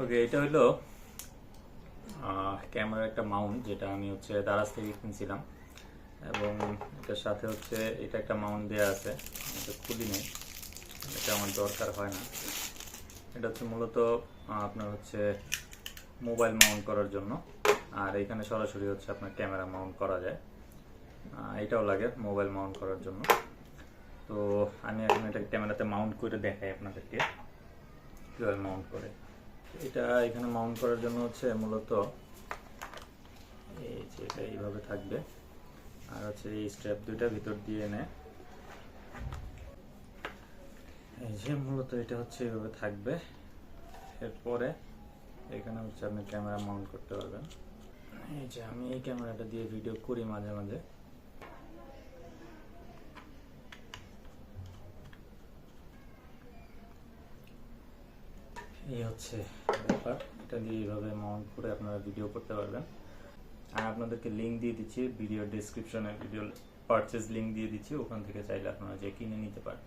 ওকে এটা হলো ক্যামেরার একটা মাউন্ট যেটা আমি হচ্ছে দারাজ থেকে কিনছিলাম। এবং এটার সাথে হচ্ছে এটা একটা মাউন্ট দেওয়া আছে এটা খুলি নেই। এটা আমার দরকার হয় না। এটা হচ্ছে মূলত আপনার হচ্ছে মোবাইল মাউন্ট করার জন্য। আর এখানে সরাসরি হচ্ছে আপনার ক্যামেরা মাউন্ট করা যায়। এটাও লাগে মোবাইল মাউন্ট করার জন্য। তো আমি এখন এটা ক্যামেরাতে মাউন্ট করে দেখাই আপনাদেরকে, কীভাবে মাউন্ট করে। এটা এখানে মাউন্ট করার জন্য হচ্ছে মূলত এই যে এটা এইভাবে থাকবে। আর হচ্ছে এই স্ট্র্যাপ দুইটা ভিতর দিয়ে এনে এই যে মূলত এটা হচ্ছে এইভাবে থাকবে। এরপরে এখানে হচ্ছে আপনি ক্যামেরা মাউন্ট করতে পারবেন। এই যে আমি এই ক্যামেরাটা দিয়ে ভিডিও করি মাঝে মাঝে। এই হচ্ছে ব্যাপার। এটা দিয়ে এইভাবে মাউন্ট করে আপনারা ভিডিও করতে পারবেন। আর আপনাদেরকে লিঙ্ক দিয়ে দিচ্ছি ভিডিও ডিসক্রিপশনে ভিডিও পারচেজ লিঙ্ক দিয়ে দিচ্ছি। ওখান থেকে চাইলে আপনারা যে কিনে নিতে পারেন।